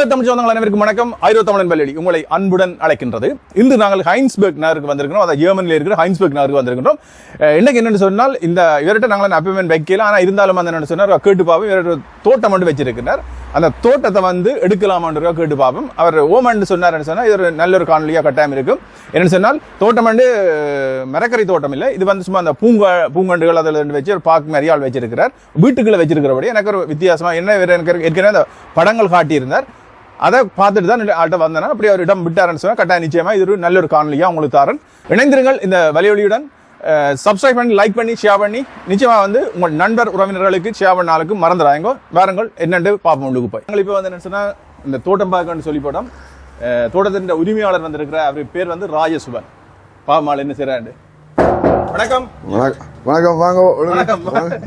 Hello Tamil சொந்தங்கள் அனைவருக்கும் வணக்கம். ஐரோ தமிழன் பல்லடி உங்களை அன்புடன் அழைக்கின்றது. இன்று நாங்கள் ஹைன்ஸ்பர்க் நகருக்கு வந்திருக்கிறோம். அதாவது ஜெர்மனியில் இருக்கிற ஹைன்ஸ்பர்க் நகருக்கு வந்திருக்கிறோம் இன்னைக்கு என்னன்னு சொன்னால் இந்த இவர்கிட்ட நாங்கள் அப்பாயின்மெண்ட் வைக்கல. ஆனால் இருந்தாலும் வந்து என்னன்னு சொன்னார் கேட்டு பார்ப்போம் இவர் ஒரு தோட்டம் மட்டும் வச்சிருக்கிறார். அந்த தோட்டத்தை வந்து எடுக்கலாமான்றதுக்காக கேட்டு பார்ப்போம் அவர் ஓமன் சொன்னார் சொன்னால் இது ஒரு நல்ல ஒரு காணொலியாக கட்டாயம் இருக்கும். என்னென்னு சொன்னால் தோட்டம் வந்து அஹ், மரக்கறி தோட்டம் இல்லை. இது வந்து சும்மா அந்த பூங்கா பூங்கண்டுகள் அதில் ரெண்டு வச்சு ஒரு பார்க் மாதிரி ஆள் வச்சிருக்கிறார். வீட்டுக்குள்ள வச்சிருக்கிறபடி எனக்கு ஒரு வித்தியாசமா என்ன எனக்கு ஏற்கனவே அந்த படங்கள் காட்டியிருந்தார். அதை பார்த்துட்டு தான் ஆட்ட வந்தேன் அப்படி அவர் இடம் விட்டாருன்னு சொன்னால் கட்டாயம் நிச்சயமா இது ஒரு நல்ல ஒரு காணொலியாக உங்களுக்கு தாரன். இணைந்திருங்கள் இந்த வலியொலியுடன். சப்ஸ்கிரைப் பண்ணி லைக் பண்ணி ஷேர் பண்ணி. நிச்சயமாக வந்து உங்கள் நண்பர் உறவினர்களுக்கு ஷேர் பண்ணாலுக்கு மறந்துடாங்க வேறங்கள் என்னென்று பார்ப்போம் உங்களுக்கு போய். எங்களுக்கு இப்போ வந்து என்ன சொன்னால் இந்த தோட்டம் பார்க்கன்னு சொல்லி போட்டோம். தோட்டத்தின் உரிமையாளர் வந்திருக்கிற அவர் பேர் வந்து ராஜசுபன். பாமால் என்ன செய்கிறாண்டு வணக்கம். வணக்கம் வணக்கம். வாங்க.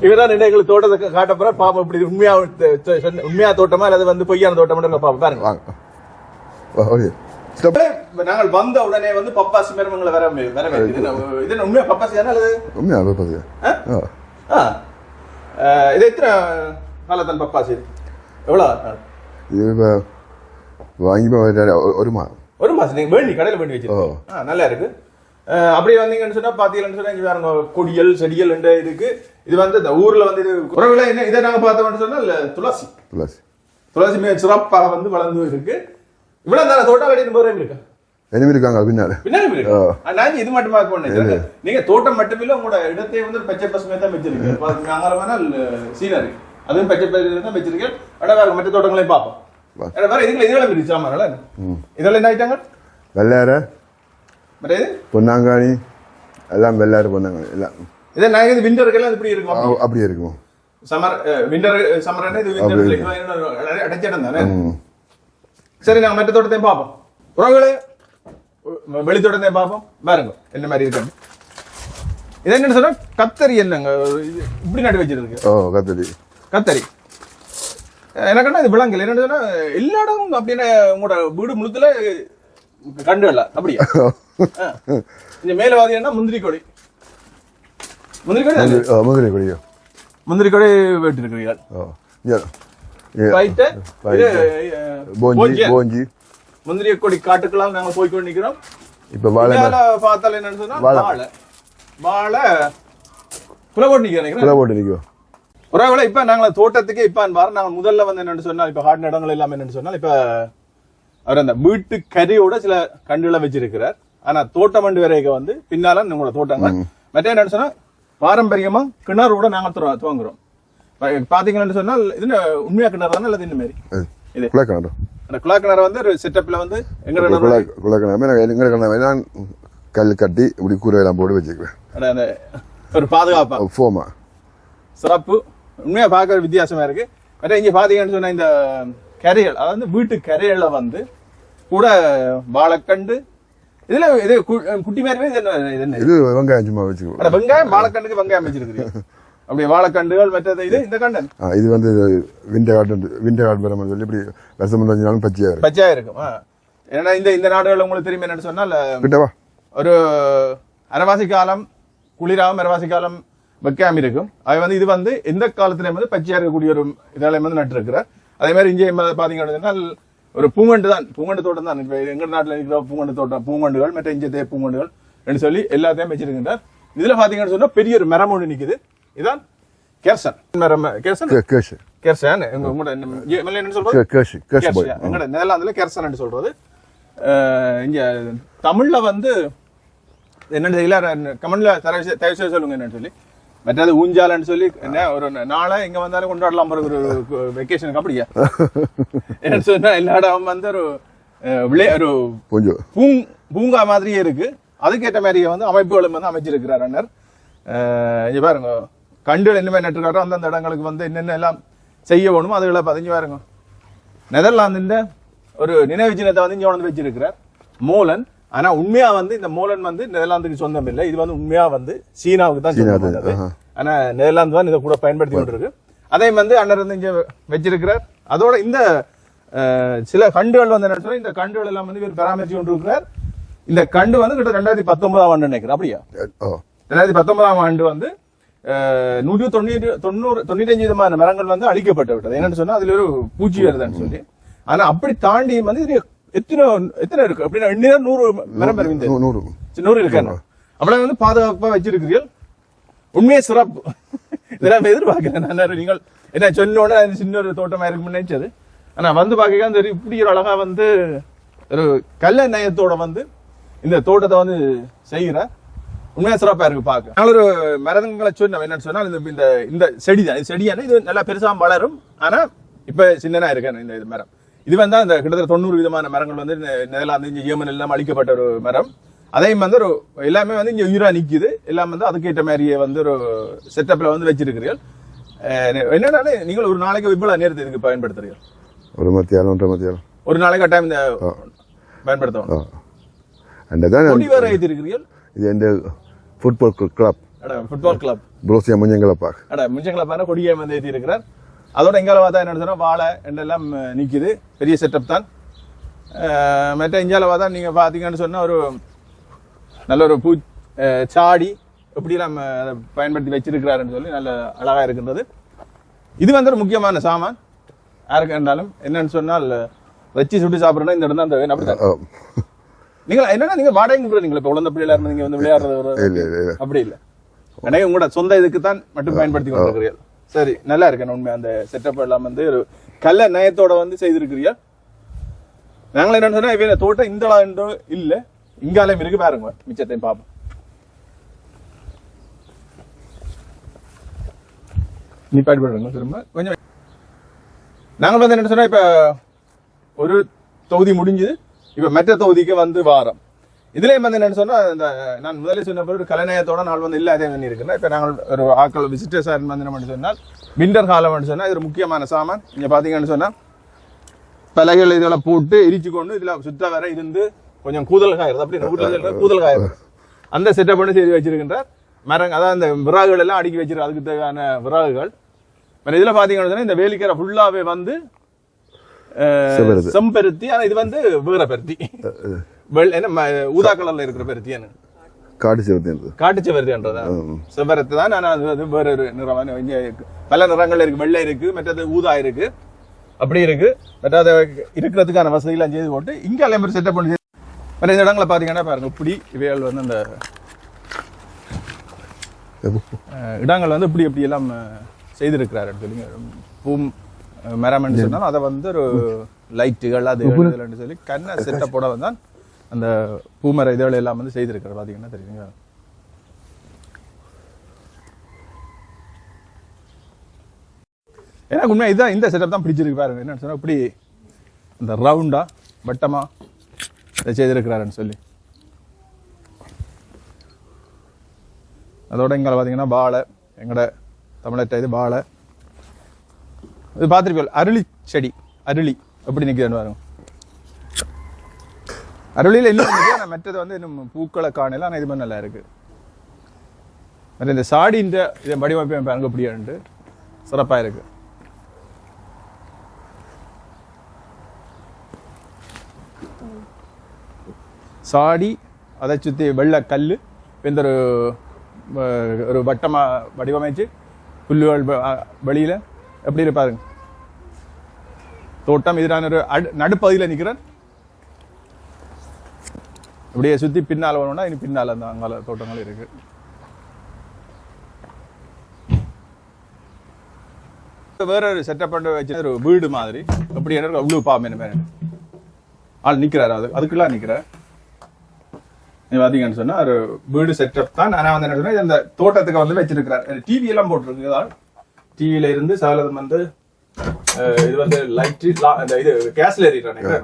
இவர்தான் எங்களுக்கு தோட்டத்தை காட்ட போற பாப்போம் இப்படி உண்மையா சொ- உண்மையா தோட்டமா அல்லது வந்து பொய்யான தோட்டமா பாப்போம் பாருங்க. வாங்க. வா, ஓகே. ஸ்டெப் இப்ப நாங்கள் வந்த உடனே வந்து பப்பாசி மரமங்களை வர வர இது உண்மையா பப்பாசி தானே அல்லது? உண்மையா? ஆ. அஹ், இது எத்தனை காலத்தான் பப்பாசி? இது? எவ்வளவு இது வாங்கி ஒரு- மாதம். ஒரு மாசம் நீங்க வேண்டி கடையில வேண்டி வச்சிருக்கீங்க. ஆ, நல்லா இருக்கு. அப்படியே வந்தீங்கன்னு சொன்னா பாத்தீங்கன்னு சொன்னா இங்க பாருங்க கொடியல் செடியல் ரெண்டு இருக்கு. இது வந்து இந்த ஊர்ல வந்து இது குறவுல என்ன இதை நாங்க பார்த்தோம்னு சொன்னா இல்ல துளசி. துளசி. துளசி மிக சிறப்பாக வந்து வளர்ந்து இருக்கு. இவ்வளவு தானே தோட்டம் வெடின்னு போறேன் இருக்கு எனிமே இருக்காங்க பின்னாடி நான் இது மட்டும் பண்ணேன் நீங்க தோட்டம் மட்டுமில்ல உங்களோட இடத்தை வந்து பச்சை பசுமையா தான் வச்சிருக்கீங்க. அகலமான சீனரி. அதுவும் பச்சை பசுமையா தான் வச்சிருக்கேன். அட வேற மற்ற தோட்டங்களையும் பார்ப்போம். வேற இதுல இதெல்லாம் இருக்கு. சாமான்ல இதெல்லாம் என்ன ஐட்டங்கள்? வெள்ளார பொன்னாங்கானி எல்லாம் வெள்ளார பொன்னாங்கானி எல்லாம். இதே நான் இது விண்டருக்கெல்லாம் இப்படி இருக்கும். அ- அப்படியே இருக்குமோ சம்மர் விண்டர் சம்மர் இது விண்டர் அடைச்சிடம் தானே? சரி நாங்க மற்ற தோட்டத்தையும் பார்ப்போம். உறவுகளே வெளி தோட்டத்தையும் பார்ப்போம். பாருங்க என்ன மாதிரி இருக்கு இது என்னன்னு சொன்னா கத்தரி என்னங்க? இப்படி நட்டு வச்சிருக்கு ஓ கத்தரி. கத்தரி. எனக்கு என்ன இது விளங்கல என்னன்னு சொன்னா எல்லா இடமும் அப்படின்னா உங்களோட வீடு முழுத்துல கண்டுல அப்படியா? ஆ. இந்த மேல வாதியன்னா முந்திரி கொடி முந்திரி கொடி முந்திரி கொடியோ முந்திரி கொடி வெட்டி இருக்கிறீர்கள் ஓ இங்க. இங்க. Right Right. இது அஹ், போஞ்சி போஞ்சியா? போஞ்சி முந்திரி கொடி காட்டுக்கெல்லாம் நாங்க போய் கொண்டு நிக்கிறோம் இப்போ வாழை பார்த்தால என்னன்னு சொன்னா வாழை. வாழை போட்டு நிக்கிறேன் குலை போட்டு நிற்கும் ஒருவேளை இப்ப நாங்க தோட்டத்துக்கு இப்ப பாரு நாங்க முதல்ல வந்து என்னன்னு சொன்னா இப்ப காட்டின இடங்கள் எல்லாம் என்னன்னு சொன்னா இப்ப அவர் அந்த வீட்டு கரியோட சில கண்டுகளை வச்சிருக்கிறார் ஆனா தோட்டம் மண்டு வரைக்க வந்து பின்னால உங்களோட தோட்டங்கள். மற்ற என்னன்னு சொன்னா பாரம்பரியமா கிணறோட நாங்க துவ- துவங்குறோம். பாத்தீங்கன்னு சொன்னால் இது என்ன உண்மையா கிணறு தானே அல்லது இந்த மாதிரி? இது கிணறு. அந்த குழா கிணறு வந்து ஒரு செட்டப்ல வந்து எங்க குலை கிணறு எங்க கிணறு கல் கட்டி இப்படி கூரை எல்லாம் போட்டு வச்சுக்குவேன். ஒரு பாதுகாப்பா? ஃபோமா சிறப்பு. உண்மையா பார்க்க வித்தியாசமா இருக்கு. மற்ற இங்க பாத்தீங்கன்னு சொன்னா இந்த கரைகள் அதாவது வீட்டு கரைகள்ல வந்து கூட வாழைக்கண்டு இதுல இது குட்டி மாதிரி இது வெங்காயம் சும்மா வச்சுக்குவோம் அட, வெங்காயம் வாழைக்கண்டுக்கு வெங்காயம் வச்சிருக்கிறீங்க அப்படியே வாழைக்கண்டுகள் மற்றது இது இந்த கண்டன். இது வந்து விண்டர் கார்டன் விண்டர் கார்டன் மரம் சொல்லி இப்படி வருஷம் முன்னஞ்சு நாளும் பச்சையா இருக்கு பச்சையா இருக்கும். ஏன்னா இந்த இந்த நாடுகள் உங்களுக்கு தெரியும் என்னன்னு சொன்னால் ஒரு அரவாசி காலம் குளிராகவும் அரவாசி காலம் வைக்காம இருக்கும். அது வந்து இது வந்து எந்த காலத்திலையும் வந்து பச்சையா இருக்கக்கூடிய ஒரு இதாலையும் வந்து நட்டிருக்கிறார். அதே மாதிரி இங்கே பாத்தீங்கன்னு சொன்னால் ஒரு பூங்கண்டு தான் பூங்கண்டு தோட்டம் தான். இப்ப எங்க நாட்டுல இருக்கிற பூங்கண்டு தோட்டம் பூங்கண்டுகள் மற்ற இங்கே தே பூங்கண்டுகள் என்று சொல்லி எல்லாத்தையும் வச்சிருக்கின்றார். இதுல பாத்தீங்கன்னு சொன்னா பெரிய ஒரு மரம் ஒன்று நிக்குது. இதான் கேர்சன். மரம் கேர்சன்? கேர்சன். உங்க உங்களோட என்ன- கெர்சியா. எங்கட நெதர்லாந்துல கெர்சன் சொல்றது. அஹ் இங்க தமிழ்ல வந்து என்னன்னு தெரியல கமெண்ட்ல தயவு செய்து சொல்லுங்க என்னன்னு சொல்லி. மற்றது ஊஞ்சாலன்னு சொல்லி என்ன ஒரு நாளை இங்க வந்தாலும் கொண்டாடலாம் ஒரு வெக்கேஷனுக்கு அப்படியா? என்ன சொன்னா எல்லா இடம் வந்து ஒரு விளை ஒரு பூங் பூங்கா மாதிரியே இருக்கு. அதுக்கேற்ற மாதிரியே வந்து அமைப்புகளும் வந்து அமைச்சிருக்கிறார் அண்ணர். இங்க பாருங்க கண்டுகள் என்ன மாதிரி நட்டுருக்காரோ அந்தந்த இடங்களுக்கு வந்து என்னென்ன எல்லாம் செய்ய வேணுமோ அதுகளை பதிஞ்சு பாருங்க. நெதர்லாந்தின் ஒரு நினைவு சின்னத்தை வந்து இங்க வந்து வச்சிருக்கிறார். மோலன். ஆனா உண்மையா வந்து இந்த மோலன் வந்து நெதர்லாந்துக்கு சொந்தம் இல்லை. இது வந்து உண்மையா வந்து சீனாவுக்கு தான் சொந்தம் வந்தது. நெதர்லாந்து தான் இதை கூட பயன்படுத்தி கொண்டிருக்கு. அதே வந்து அண்ணர் வந்து இங்க வச்சிருக்கிறார். அதோட இந்த சில கண்டுகள் வந்து என்ன இந்த கண்டுகள் எல்லாம் வந்து இவர் பராமரிச்சு கொண்டிருக்கிறார். இந்த கண்டு வந்து கிட்ட ரெண்டாயிரத்தி பத்தொன்பதாம் ஆண்டு நினைக்கிறேன். அப்படியா? ரெண்டாயிரத்தி பத்தொன்பதாம் ஆண்டு வந்து நூற்று தொண்ணூறு தொண்ணூறு தொண்ணூத்தஞ்சு விதமான மரங்கள் வந்து அழிக்கப்பட்டு விட்டது. என்னன்னு சொன்னா அதுல ஒரு பூச்சி வருதுன்னு சொல்லி. ஆனா அப்படி தாண்டி வந்து எத்தனை எத்தனை இருக்கு? அப்படின்னா எண்ணிதான் நூறு மரம் நூறு நூறு. இருக்காங்க அவ்வளவு வந்து பாதுகாப்பா வச்சிருக்கிறீர்கள். உண்மையே சிறப்பு. இதெல்லாம் எதிர்பார்க்கிறேன் நான் நீங்கள் என்ன சொன்னோட சின்ன ஒரு தோட்டமா இருக்கும்னு நினைச்சது. ஆனா வந்து பார்க்க அந்த இப்படி ஒரு அழகா வந்து ஒரு கல்ல நயத்தோட வந்து இந்த தோட்டத்தை வந்து செய்கிற உண்மையா சிறப்பா இருக்கு பார்க்க. நாங்கள் ஒரு மரங்களை சொன்னோம். என்னன்னு சொன்னால் இந்த இந்த செடி தான். இது செடியான இது நல்லா பெருசா வளரும். ஆனா இப்ப சின்னனா இருக்கு இந்த இது மரம். இது வந்து அந்த கிட்டத்தட்ட தொண்ணூறு விதமான மரங்கள் வந்து நெதர்லாந்து இங்க ஏமன் எல்லாம் அழிக்கப்பட்ட ஒரு மரம். அதையும் வந்து ஒரு எல்லாமே வந்து இங்க உயிரா நிக்குது. எல்லாம் வந்து அதுக்கேற்ற மாதிரியே வந்து ஒரு செட்டப்ல வந்து வச்சிருக்கிறீர்கள். என்னன்னா நீங்கள் ஒரு நாளைக்கு இவ்வளவு நேரத்தை இதுக்கு பயன்படுத்துறீர்கள்? ஒரு மத்தியானம் ஒன்றரை மத்தியானம். ஒரு நாளைக்கு டைம் இந்த பயன்படுத்தணும். இது எந்த ஃபுட்பால் கிளப் அட ஃபுட்பால் கிளப் புரோசியா முஞ்சங்களை பார்க்க அட மிச்சங்களை பாருங்க கொடியை வந்து ஏற்றி இருக்கிறார் அதோட எங்கால பார்த்தா என்ன சொன்னா வாழை என்றெல்லாம் அஹ், நிக்குது. பெரிய செட்டப் தான். மற்ற இஞ்சால பார்த்தா நீங்க பாத்தீங்கன்னு சொன்னா ஒரு நல்ல ஒரு பூ சாடி எப்படிலாம் அதை பயன்படுத்தி வச்சிருக்கிறாருன்னு சொல்லி நல்ல அழகா இருக்கின்றது. இது வந்து ஒரு முக்கியமான சாமான். யாருக்கு இருந்தாலும் என்னன்னு சொன்னால் வச்சு சுட்டு சாப்பிடணும் இந்த இடம் தான் அந்த அப்படிதான் ஆ. நீங்க என்னன்னா நீங்க வாடகை கொடுக்குறீங்களா இப்ப குழந்தை பிள்ளைல இருந்து நீங்க வந்து விளையாடுறது அப்படி இல்ல. அனைவரும் உங்களோட சொந்த இதுக்கு தான் மட்டும் பயன்படுத்தி கொண்டிருக்கிறீர்கள். சரி நல்லா இருக்கு உண்மை அந்த செட்டப் எல்லாம் வந்து ஒரு கல்ல நயத்தோட வந்து செய்திருக்கிறியா? நாங்களும் என்ன சொன்னா இவன் தோட்டம் இந்த அளவு இல்ல. இங்காலையும் இருக்கு பாருங்க மிச்சத்தையும் பார்ப்போம். நீ பயன்படுங்க திரும்ப கொஞ்சம் நாங்கள் வந்து என்ன சொன்னா இப்ப ஒரு தொகுதி முடிஞ்சது. இப்ப மற்ற தொகுதிக்கு வந்து வாரம். இதுலயும் வந்து என்னன்னு சொன்னா இந்த நான் முதல்ல சொன்ன ஒரு கலைநயத்தோட நாள் வந்து இல்லாத பண்ணி இருக்குன்னா இப்ப நாங்கள் ஒரு ஆக்கள் விசிட்டர்ஸ் வந்து என்ன சொன்னால் விண்டர் காலம் சொன்னா இது முக்கியமான சாமான். இங்க பாத்தீங்கன்னு சொன்னா பலகைகள் இதெல்லாம் போட்டு எரிச்சு கொண்டு இதுல சுத்த வர இருந்து கொஞ்சம் கூதல் காயிருது அப்படி வீட்டுல கூதல் காயிருது அந்த செட்டப் பண்ணி செய்து வச்சிருக்கின்றார். மரங்க அதான் இந்த விறகுகள் எல்லாம் அடுக்கி வச்சிருக்கு அதுக்கு தேவையான விறகுகள். மற்ற இதுல பாத்தீங்கன்னு சொன்னா இந்த வேலிக்கரை ஃபுல்லாவே வந்து செம்பருத்தி. செம்பருத்தி ஆனா இது வந்து வேற பருத்தி வெள் என்ன ஊதா கலர்ல இருக்கிற பருத்தியானு காடு சிவத்தேன் காட்டு செவருத்தின்றதா செவ்வரத்து தான் ஆனா அது அது வேற ஒரு நிறம் இங்க இருக்கு. பல நிறங்கள் இருக்கு. வெள்ளை இருக்கு மற்றது ஊதா இருக்கு. அப்படி இருக்கு. மற்றது இருக்கிறதுக்கான வசதிகள் செய்து போட்டு இங்க அலைமரி செட்டப் பண்ணி மற்ற இந்த இடங்களை பாத்தீங்கன்னா பாருங்க இப்படி இவைகள் வந்து அந்த இடங்கள் வந்து இப்படி இப்படி எல்லாம் செய்திருக்கிறாரு சொல்லுங்க பூம் மரம்னு சொன்னாலும் அதை வந்து ஒரு லைட்டுகள் அது சொல்லி கண்ண செட்டப்போட தான் அந்த பூமர இதழ் எல்லாம் வந்து செய்திருக்கிறார். பார்த்தீங்கன்னா தெரியுங்க எனக்கு உண்மை இதுதான் இந்த செட்டப் தான் பிடிச்சிருக்கு பாருங்க. என்னன்னு சொன்னால் இப்படி இந்த ரவுண்டா வட்டமா இதை செய்திருக்கிறாருன்னு சொல்லி. அதோட எங்களை பார்த்தீங்கன்னா வாழை எங்கட தமிழற்ற இது வாழை இது பார்த்துருப்பீங்க அருளி செடி அருளி எப்படி நிற்கிறேன்னு பாருங்க. அருளியில் இன்னும் ஆனால் மற்றது வந்து இன்னும் பூக்களை காணல ஆனால் இது மாதிரி நல்லா இருக்கு. மற்ற இந்த சாடின்ற இதை வடிவமைப்பு பாருங்க சிறப்பாக இருக்கு. சாடி அதை சுற்றி வெள்ளை கல் இந்த ஒரு ஒரு வட்டமாக வடிவமைச்சு புல்லுகள் வெளியில். எப்படி இருப்பாருங்க தோட்டம் எதிரான ஒரு அடு நடுப்பகுதியில் நிற்கிறேன் அப்படியே சுற்றி பின்னால் வரணும்னா இனி பின்னால் அந்த அங்கால தோட்டங்கள் இருக்கு. வேற ஒரு செட்டப் பண்ண வச்சு ஒரு வீடு மாதிரி. அப்படி என்ன அவ்வளோ பாம்பு என்ன ஆள் நிற்கிறாரு அது அதுக்குலாம் நிக்கிறார். நீ பார்த்தீங்கன்னு சொன்னால் ஒரு வீடு செட்டப் தான். நான் வந்து என்ன சொன்னால் இது தோட்டத்துக்கு வந்து வச்சிருக்கிறார். டிவி எல்லாம் போட்டிருக்கு டிவியில இருந்து சகலதம் வந்து இது வந்து லைட்டு இந்த இது கேஸ்ல எறிகிறாங்க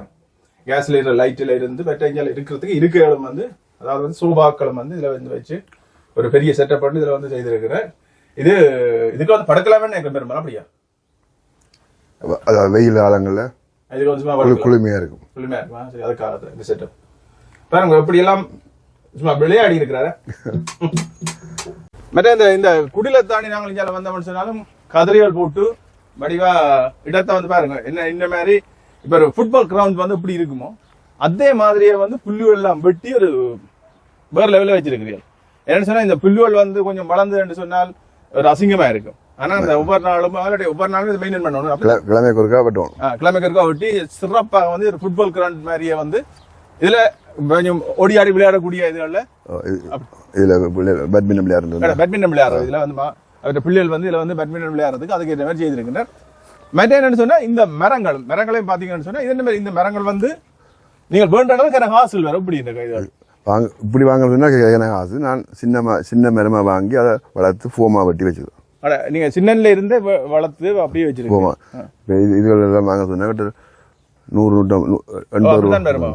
கேஸ்ல எறிகிற லைட்ல இருந்து இங்க இருக்கிறதுக்கு இருக்கைகளும் வந்து அதாவது வந்து சோபாக்களும் வந்து இதுல வந்து வச்சு ஒரு பெரிய செட்டப் பண்ணி இதுல வந்து செய்திருக்கிறார். இது இதுக்கு வந்து படுக்கலாமே நினைக்கிறேன் பெரும்பாலும் அப்படியா? அதாவது வெயில் காலங்களில் இதுக்கு வந்து சும்மா. குளுமையாக இருக்கும். குளுமையா இருக்குமா. சரி அதுக்காக இந்த செட்டப் பாருங்க எப்படி எல்லாம் சும்மா விளையாடி இருக்கிறாரு? மற்ற இந்த இந்த குடில தாண்டி நாங்கள் இங்கே வந்தோம்னு சொன்னாலும் கதிரியல் போட்டு வடிவா இடத்தை வந்து பாருங்க. என்ன இந்த மாதிரி இப்ப ஒரு ஃபுட்பால் கிரவுண்ட் வந்து இப்படி இருக்குமோ அதே மாதிரியே வந்து புல்லுகள் எல்லாம் வெட்டி ஒரு வேற லெவலில் வச்சிருக்கிறீர்கள் என்னன்னு சொன்னா இந்த புல்லுகள் வந்து கொஞ்சம் வளர்ந்ததுன்னு சொன்னால் ஒரு அசிங்கமா இருக்கும். ஆனா அந்த ஒவ்வொரு நாளும் அவருடைய ஒவ்வொரு நாளும் இதை மெயின்டைன் பண்ணணும். அப்ப கிழ- கிழமைக்கு ஒருக்கா வெட்டுவோம். ஆ, கிழமைக்கு ஒட்டி சிறப்பாக வந்து ஒரு ஃபுட்பால் கிரவுண்ட் மாதிரியே வந்து இதுல கொஞ்சம் ஓடி ஆடி விளையாடக்கூடிய இதுகள்ல இதுல பேட்மிண்டன் விளையாடுறது. பேட்மிண்டன் விளையாடுறது. இதுல வந்து அவருடைய பிள்ளைகள் வந்து இதுல வந்து பேட்மிண்டன் விளையாடுறதுக்கு அதுக்கு ஏற்ற மாதிரி செய்திருக்கின்றனர் மற்ற என்னன்னு சொன்னா இந்த மரங்கள் மரங்களையும் பாத்தீங்கன்னு சொன்னா இது இந்த மரங்கள் வந்து நீங்கள் வேண்ட அளவுக்கு எனக்கு ஹாஸ்டல் வரும் இப்படி இந்த கைது வாங்க இப்படி வாங்குறதுன்னா எனக்கு ஆசை நான் சின்ன ம- சின்ன மரமா வாங்கி அதை வளர்த்து ஃபோமா வெட்டி வச்சுக்கிறோம் அட, நீங்க சின்னன்ல இருந்தே வளர்த்து அப்படியே வச்சிருக்கீங்க. ஃபோமா இப்போ இது இதுகளெல்லாம் வாங்க சொன்னா கிட்ட நூறு நூற்றம் நூ- எண்பது? ரூபா.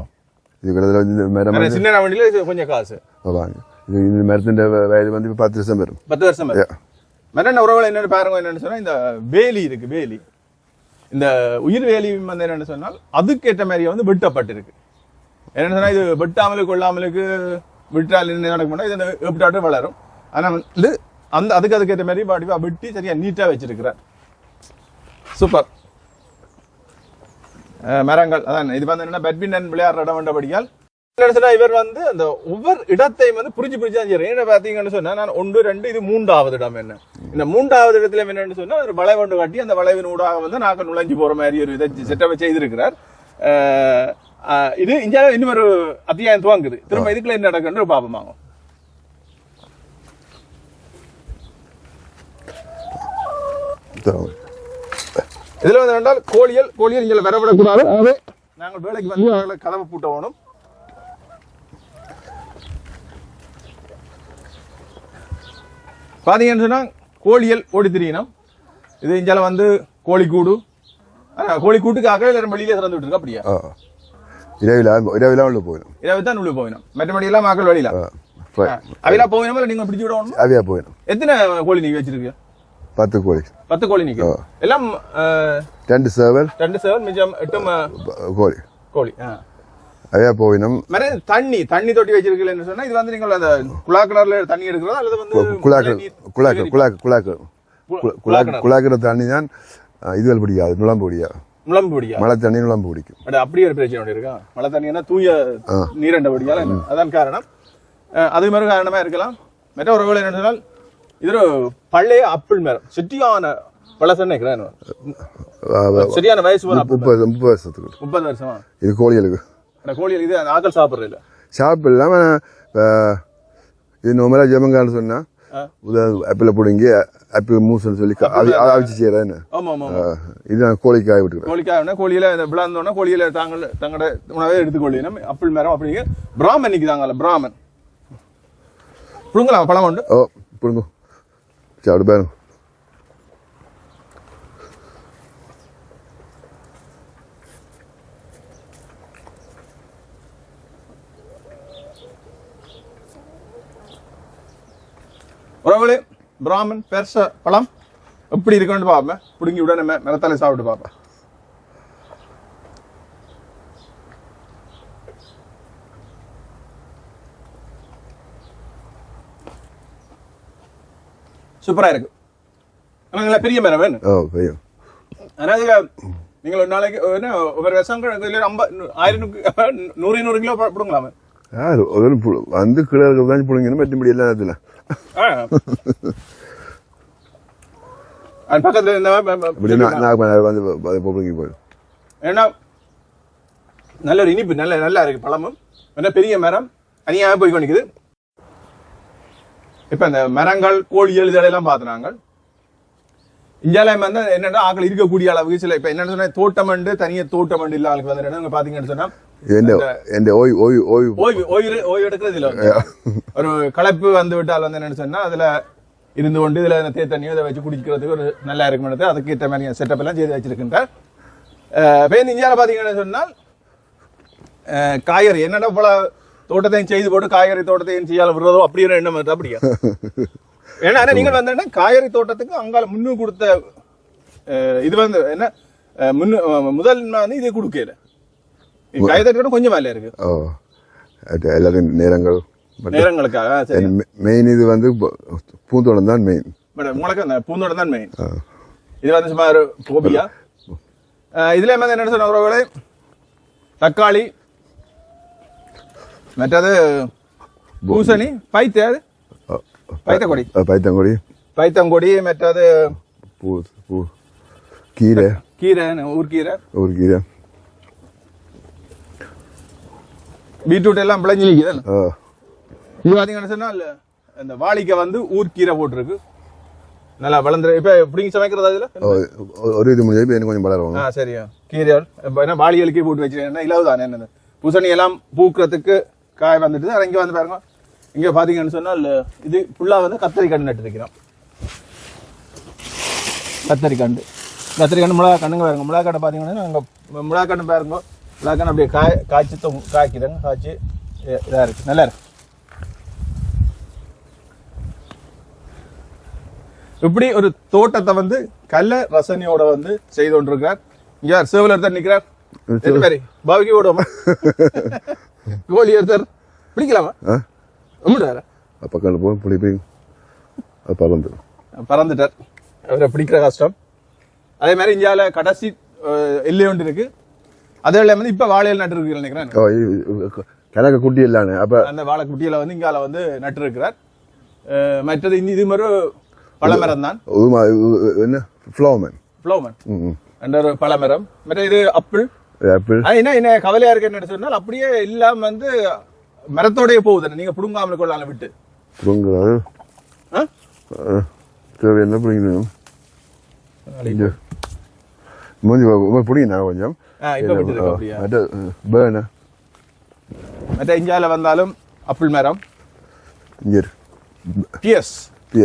இது இந்த மரம் சின்ன வண்டியில கொஞ்சம் காசு. வாங்க. இது இந்த மரத்தின் வயது வந்து இப்போ பத்து வருஷம் வரும் பத்து வருஷம். மரண உறவுகள் என்னன்னு பாருங்க என்னன்னு சொன்னா இந்த வேலி இருக்கு வேலி. இந்த உயிர் வேலி வந்து என்னென்னு சொன்னால் அதுக்கேற்ற மாதிரியே வந்து வெட்டப்பட்டிருக்கு. என்னென்னு சொன்னால் இது வெட்டாமலுக்கு கொள்ளாமலுக்கு விட்டால் என்ன நடக்கும்னா இது எப்படாட்டும் வளரும். ஆனால் வந்து அந்த அதுக்கு அதுக்கேற்ற மாதிரி பாட்டிவா வெட்டி சரியாக நீட்டாக வச்சிருக்கிறார். சூப்பர். மரங்கள் அதான் இது வந்து என்னென்னா பேட்மிண்டன் விளையாடுற இடம் வேண்டபடியால் சொன்னா இவர் வந்து அந்த ஒவ்வொரு இடத்தையும் வந்து புரிஞ்சு புரிஞ்சு தான் செய்யறாரு. என்ன பாத்தீங்கன்னு சொன்னா நான் ஒன்று ரெண்டு இது மூன்றாவது இடம் என்ன? இந்த மூன்றாவது இடத்துல என்னன்னு சொன்னா ஒரு வளைவு ஒன்று காட்டி அந்த வளைவின் ஊடாக வந்து நாங்க நுழைஞ்சு போற மாதிரி ஒரு இதை செட்டப் செய்திருக்கிறார். இது இங்க இன்னும் ஒரு அத்தியாயம் துவங்குது. திரும்ப இதுக்குள்ள என்ன நடக்குன்னு பாப்போமாங்க தரோம். இதுல வந்து என்றால் கோழியல் கோழியல் இங்க வரவிடக்கூடாது ஆகவே நாங்கள் வேலைக்கு வந்து அவர்களை கதவை பூட்ட வேணும் பாத்தீங்கன்னு சொன்னா கோழியல் ஓடி திரியணும் இது இஞ்சால வந்து கோழிக்கூடு கோழிக்கூட்டுக்காக எல்லாரும் வெளியில திறந்து விட்டுருக்கு அப்படியா? இரவில் இரவில் உள்ள போயிடும். இதை தான் உள்ள போயிடும். மற்றபடி எல்லாம் மக்கள் வெளியில. அவையெல்லாம் போயிடும் இல்ல நீங்க பிடிச்சு விடணும்? அவியா போயிடும். எத்தனை கோழி நீங்க வச்சிருக்கீங்க? பத்து கோழி. பத்து கோழி நீங்க? எல்லாம் ரெண்டு சேவல் ரெண்டு செவன் மிச்சம் எட்டும் கோழி. கோழி ஆ. போயிடும் மறு தண்ணி தண்ணி தொட்டி வச்சிருக்கீங்கன்னு சொன்னா இது வந்து நீங்கள் அந்த குழா கிணறுல தண்ணி எடுக்கிறதா? அல்லது வந்து குழாக்கு குழாக்கு குழாக்கு குழாக்கு குழாக்கு குழாக்கிற தண்ணி தான் இதுவல் பிடிக்காது நுழம்பு பிடிக்காது. முழம்பு பிடிக்கா மழை தண்ணி நுழம்பு பிடிக்கும். அட அப்படியே ஒரு பிரச்சனை இருக்கா? மழை தண்ணினா தூய நீரண்ட படியால அதான் காரணம். அது மாதிரி காரணமா இருக்கலாம். மற்ற ஒரு வேலை என்ன சொன்னால் இது ஒரு பழைய அப்பிள் மரம். செட்டியான பழசன்னு சரியான வயசு முப்பது முப்பது வருஷத்துக்கு. முப்பது வருஷமா? இது கோழிகளுக்கு. கோழி இது ஆக்கள் சாப்பிட்றது இல்ல ஷாப் இல்லாமல் இது நோமலாக ஜெமங்கான்னு சொன்னால் ஆப்பிள் பிடிங்கி ஆப்பிள் மூசுன்னு சொல்லி அவிச்சு ஆமா. இதுதான் கோழிக்கு காய விட்டுக்கிறேன் கோழிக்காக கோழியில விளாந்தோன்னா கோழியில தாங்கள் தங்களோட உணவை எடுத்துக்கொள்ளினோம் அப்பிள் மரம் அப்படிங்க பிராமன் நிற்கிறாங்கல்ல பிராமன் புடுங்கலாம் பழம் உண்டு? ஓ பிடுங்க. சரி அப்படி பாருங்க. உறவுகளே பிராமன் பெருச பழம் எப்படி இருக்குன்னு பார்ப்பேன் பிடுங்கி விட நம்ம மரத்தாலே சாப்பிட்டு பார்ப்பேன் சூப்பரா இருக்கு. நல்ல பெரிய மரம் வேணும். அதாவது நீங்கள் ஒரு நாளைக்கு என்ன ஒரு வருஷம் ஐம்பது ஆயிரம் நூறு நூறு கிலோ பிடுங்கலாமே. கீழே பக்கத்துல இந்த இப்படி நான் நான் வந்து பிடிங்கி போயிடும் ஏன்னா நல்ல ஒரு இனிப்பு நல்ல நல்லா இருக்கு பழமும் என்ன பெரிய மரம் தனியாக போய் கொண்டிக்குது இப்ப இந்த மரங்கள் கோழிகள் இதெல்லாம் பார்த்துனாங்க இந்தியாலயம் வந்து என்னன்னா ஆக்கள் இருக்கக்கூடிய அளவுக்கு சில இப்ப என்னன்னு சொன்னா தோட்டம் அண்டு தனியா தோட்டம் அண்டு இல்ல ஆளுக்கு வந்து என்னன்னா பாத்தீங்கன்னு சொன்னா ஓய்வு எடுக்கிறது இல்ல. ஒரு களைப்பு வந்து விட்டால் வந்து என்னன்னு சொன்னா அதுல இருந்து கொண்டு இதுல இந்த தேத்தண்ணியோ இதை வச்சு குடிக்கிறதுக்கு ஒரு நல்லா இருக்கும் அதுக்கு ஏற்ற மாதிரி செட்டப் எல்லாம் செய்து வச்சிருக்கின்றார். இப்ப இந்த இந்தியாவில் பாத்தீங்கன்னு சொன்னால் காய்கறி என்னடா போல தோட்டத்தையும் செய்து போட்டு காய்கறி தோட்டத்தையும் செய்யாத விடுறதோ அப்படிங்கிற எண்ணம் வருது அப்படியா? ஏன்னா நீங்கள் வந்து காய்கறி தோட்டத்துக்கு அங்கால முன்னு கொடுத்த இது வந்து என்ன முன்னு முதல் வந்து இது கொடுக்கல. காய்கறி கொஞ்சம் வேலை இருக்கு. ஓ எல்லாரும் நேரங்கள் நேரங்களுக்காக சரி. மெயின் இது வந்து பூந்தோட்டம் தான் மெயின் அந்த பூந்தோட்டம் தான் மெயின் இது வந்து சும்மா ஒரு கோபியா? இதுல வந்து என்ன சொன்ன உறவுகளே? தக்காளி மற்றது பூசணி பைத்து பைத்தங்கொடி. பைத்தங்கொடி. மற்றது பூ பூ. கீரை. கீரை ஊர்க்கீரை ஒரு கீரை? பீட்ரூட் எல்லாம் ஆ, இது பார்த்தீங்கன்னு சொன்னால் இந்த வாளிக்காய் வந்து ஊர்க்கீரை போட்டிருக்கு. நல்லா வளர்ந்துரு இப்போ பிடிங்கி சமைக்கிறது அதில் ஒரு இது முடிஞ்சு எனக்கு கொஞ்சம் வளரும். ஆ சரியா இப்போ என்ன வாளிகளுக்கே போட்டு வச்சிருக்கேன் இலவு தானே என்னது? பூசணி எல்லாம் பூக்கிறதுக்கு காய் வந்துட்டு இங்கே வந்து பாருங்க. இங்கே பார்த்தீங்கன்னு சொன்னால் இது ஃபுல்லாக வந்து கத்தரி கண்டு நட்டுருக்கிறோம் கத்தரி கண்டு கத்தரி கண்டு மிளகா கண்ணுங்க பாருங்க. மிளகா கண்டை பார்த்தீங்கன்னா அங்கே மிளகா கண்டு பாருங்க. மிளகா கண்டு அப்படியே காய் காய்ச்சி தொங்கு காய்க்குதுங்க. காய்ச்சி இதாக இருக்கு. நல்லா இருக்கு. இப்படி ஒரு தோட்டத்தை வந்து கல்ல ரசனையோட வந்து செய்து கொண்டிருக்கிறார். இங்க யார்? சேவல் ஒருத்தர் பேரு? பாவிக்கு விடுவோமா கோழி ஒருத்தர். பிடிக்கலாமா? உண்மையாரா பக்கத்தில் போய் புளி போய் அது பறந்து பறந்துட்டார் அவரை பிடிக்கிற கஷ்டம் அதே மாதிரி இந்தியாவில் கடைசி எல்லை ஒன்று இருக்கு அதே வேலை வந்து இப்ப வாழையில் நட்டு நினைக்கிறேன் கிழக்கு குட்டி இல்லானே அப்போ அந்த வாழைக்குட்டியில வந்து இங்கால வந்து நட்டு இருக்கிறார் மற்றது இந்த இது மாதிரி பழமரம் தான் என்ன ஃப்ளோமன் ஃப்ளோமன். என்ற ஒரு பழமரம் மற்ற இது அப்பிள் ஆப்பிள் ஆனா என்ன என்ன கவலையா இருக்கு என்ன சொன்னால் அப்படியே இல்லாம வந்து மரத்தோடயே போகுது நீங்க புடுங்காமல் கொள்ளாம விட்டு. புடுங்குறாரு என்ன பிடிக்கணும் இங்கே. மூஞ்சி பிடிங்கண்ணா கொஞ்சம்? மற்ற பேர்னு மற்ற இந்தியால வந்தாலும் அப்பிள் மரம். இங்கே பிஎஸ்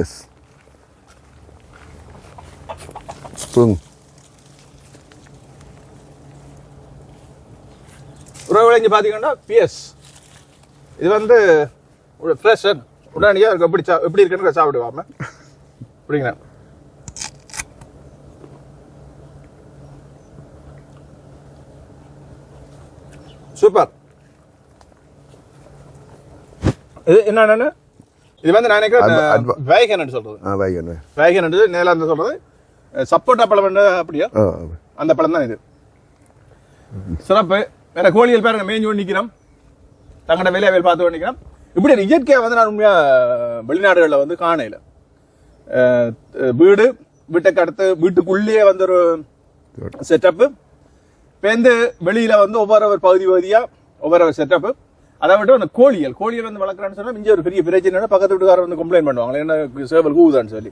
எஸ் புடுங்க. உறவுகளை இங்க பாத்தீங்கன்னா பிஎஸ் இது வந்து ஃப்ரெஷ் உடனடியா இருக்கு. எப்படி சா- எப்படி இருக்குன்னு சாப்பிடுவாம அப்படிங்களா சூப்பர். இது என்னன்னு இது வந்து நான் நினைக்கிறேன் வேகன் சொல்றது. வைக்கண்ணே வேகன் நேலாந்து சொல்றது. சப்போட்டா பழம் அப்படியா? அந்த பழம் தான் இது. சிறப்பு. வேற கோழிகள் பாருங்க மேய்ஞ்சு கொண்டு நிக்கிறோம் தங்கட வேலையாவேல் பார்த்து நிக்கிறோம் இப்படி இயற்கையா வந்து நான் உண்மையா வெளிநாடுகளில் வந்து காணையில. வீடு வீட்டுக்கு அடுத்து வீட்டுக்குள்ளேயே வந்து ஒரு செட்டப்பு பேருந்து வெளியில வந்து ஒவ்வொரு பகுதி பகுதியா ஒவ்வொரு செட்டப்பு அதை விட்டு அந்த கோழிகள் கோழிகள் வந்து வளர்க்குறான்னு சொன்னா இங்கே ஒரு பெரிய பிரச்சனை பக்கத்து வீட்டுக்காரர் வந்து கம்ப்ளைண்ட் பண்ணுவாங்க என்ன சேவல் கூவுதான்னு சொல்லி.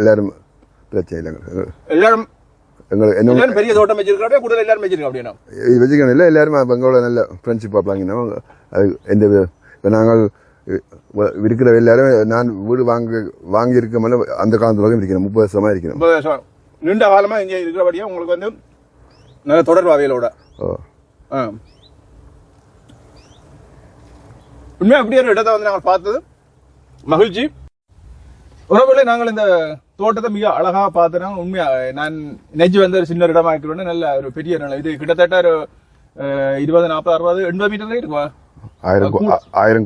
எல்லாரும் பிரச்சனை எல்லாரும் எங்களுக்கு பெரிய தோட்டம் வச்சிருக்காங்க கூட எல்லாரும் வச்சிருக்கோம் அப்படின்னா வச்சுக்கணும் இல்லை எல்லாரும் எங்களோட நல்ல ஃப்ரெண்ட்ஷிப் பார்ப்பாங்கன்னா அது எந்த இப்போ நாங்கள் இருக்கிற எல்லாரும் நான் வீடு வாங்க வாங்கி இருக்க அந்த காலத்துல வரைக்கும் இருக்கணும் முப்பது வருஷமா இருக்கணும் ரொம்ப வருஷம். நீண்ட காலமா இங்க இருக்கிறபடியா உங்களுக்கு வந்து நல்ல தொடர்பு அவையிலோட ஓ. ஆ. உண்மையா அப்படி ஒரு இடத்தை வந்து நாங்கள் பார்த்தது. மகிழ்ச்சி. உறவுகளை நாங்கள் இந்த தோட்டத்தை மிக அழகா பார்த்தோம் உண்மையா நான் நெஞ்சு வந்து ஒரு சின்ன இடமா இருக்கிறோன்னு நல்ல ஒரு பெரிய நிலம். இது கிட்டத்தட்ட ஒரு இருபது நாற்பது அறுபது எண்பது மீட்டர் இருக்குமா? ஆயிரம்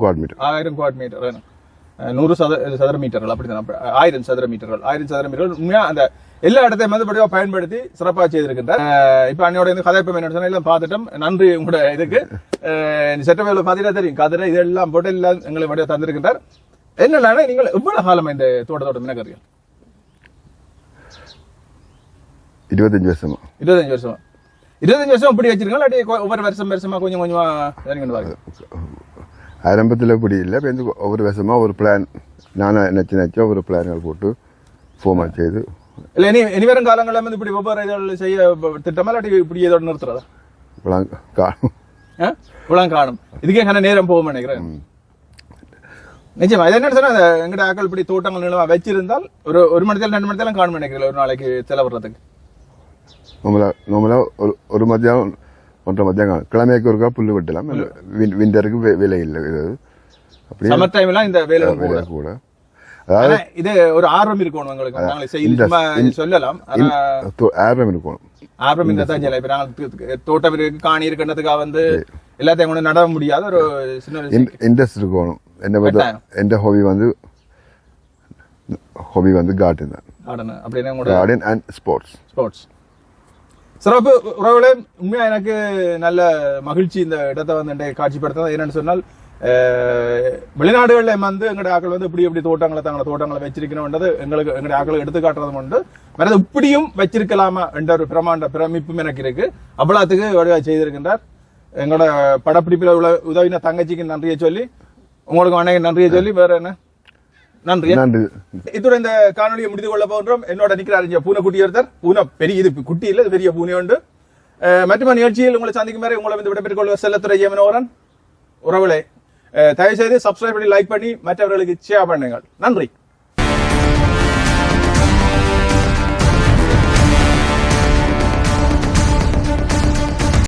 குவாட் மீட்டர் ஆயிரம் குவாட் மீட்டர் வேணும். நூறு சத சதுர மீட்டர்கள் அப்படிதான் அப்ப ஆயிரம் சதுர மீட்டர்கள் ஆயிரம் சதுர மீட்டர்கள் உண்மையா அந்த எல்லா இடத்தையும் வந்து படிவா பயன்படுத்தி சிறப்பாக செய்திருக்கின்றார். இப்ப அன்னையோட இந்த கதைப்பம் என்ன எல்லாம் பார்த்துட்டோம். நன்றி உங்களோட இதுக்கு. செட்டவேல பார்த்தீங்கன்னா தெரியும். கதிரை இதெல்லாம் போட்டு எல்லாம் எங்களை வடிவா தந்திருக்கின்றார். என்னன்னா நீங்கள் எவ்வளவு காலமா இந்த தோட்டத்தோட மினக்கறிகள் இருபத்தஞ்சு வருஷமா. இருபத்தஞ்சு வருஷமா. இருபத்தஞ்சு வருஷம் இப்படி வச்சிருக்கோம் இல்லாட்டி ஒவ்வொரு வருஷம் வருஷமா கொஞ்சம் கொஞ்சமா ஆரம்பத்தில் இப்படி இல்லை. இப்போ ஒவ்வொரு வருஷமா ஒரு பிளான் நானும் நினச்சி நினச்சி ஒவ்வொரு பிளான்கள் போட்டு ஃபோமாக செய்து. இல்ல இனி இனி வரும் காலங்களில் வந்து இப்படி ஒவ்வொரு இதழ் செய்ய திட்டமா இல்லாட்டி இப்படி இதோட நிறுத்துறதா? இப்போலாம் காணும். ஆ? இவ்வளவு காணும். இதுக்கே கன நேரம் போகும் நினைக்கிறேன். நிச்சயமா. இது என்ன சொன்னா அந்த எங்கட ஆக்கள் இப்படி தோட்டங்கள் நிலமா வச்சிருந்தால் ஒரு ஒரு மணி நேரம் ரெண்டு மணி நேரம் காணும் நினைக்கிறேன் ஒரு நாளைக்கு செலவிடுறதுக்கு. நார்மலாக நார்மலாக ஒரு ஒரு மத்தியானம் ஒன்றரை மத்தியானம் கிழமைக்கு ஒருக்கா புல் வெட்டலாம் விண்டருக்கு விலை இல்லை இது அப்படியே சம்மர் டைம்லாம் இந்த வேலை கூட விலை கூட அதாவது இது ஒரு ஆர்வம் இருக்கணும் உங்களுக்கு சொல்லலாம் ஆயிரம் இருக்கணும் ஆர்வம் செய்யலாம் இப்ப நாங்கள் தோட்டம் இருக்கு காணி இருக்குன்றதுக்காக வந்து எல்லாத்தையும் கொண்டு நட முடியாத ஒரு சின்ன இன்ட்ரெஸ்ட் இருக்கணும் என்ன பார்த்தா எந்த ஹாபி வந்து ஹாபி வந்து கார்டன் தான் garden. அப்படின்னா கூட கார்டன் அண்ட் ஸ்போர்ட்ஸ் ஸ்போர்ட்ஸ் சிறப்பு உறவுகளே உண்மையா எனக்கு நல்ல மகிழ்ச்சி இந்த இடத்தை வந்து என்னை காட்சிப்படுத்த என்னன்னு சொன்னால் வெளிநாடுகளில் வந்து எங்களுடைய ஆக்கள் வந்து இப்படி இப்படி தோட்டங்களை தங்களை தோட்டங்களை வச்சிருக்கணும்ன்றது எங்களுக்கு எங்களுடைய ஆக்களை எடுத்து காட்டுறதும் உண்டு. வேற இப்படியும் வச்சிருக்கலாமா என்ற ஒரு பிரமாண்ட பிரமிப்பும் எனக்கு இருக்கு. அவ்வளோத்துக்கு வடிவா செய்திருக்கின்றார். எங்களோட படப்பிடிப்பில் உள்ள உதவின தங்கச்சிக்கு நன்றியை சொல்லி உங்களுக்கு அன்னைக்கு நன்றியை சொல்லி வேற என்ன? நன்றி. நன்றி. இத்துடன் இந்த காணொலியை முடித்து கொள்ள போன்றோம் என்னோட நிக்கிறார் இங்க பூனை குட்டி ஒருத்தர் பூனை பெரிய இது குட்டி இல்ல பெரிய பூனை உண்டு. அஹ் மற்றொரு நிகழ்ச்சியில் உங்களை சந்திக்கும் வரை உங்களை வந்து விடைபெற்றுக் கொள்வது செல்லத்துறை ஜெயமனோரன் உறவுகளே அஹ் தயவு செய்து சப்ஸ்கிரைப் பண்ணி லைக் பண்ணி மற்றவர்களுக்கு ஷேர் பண்ணுங்கள். நன்றி.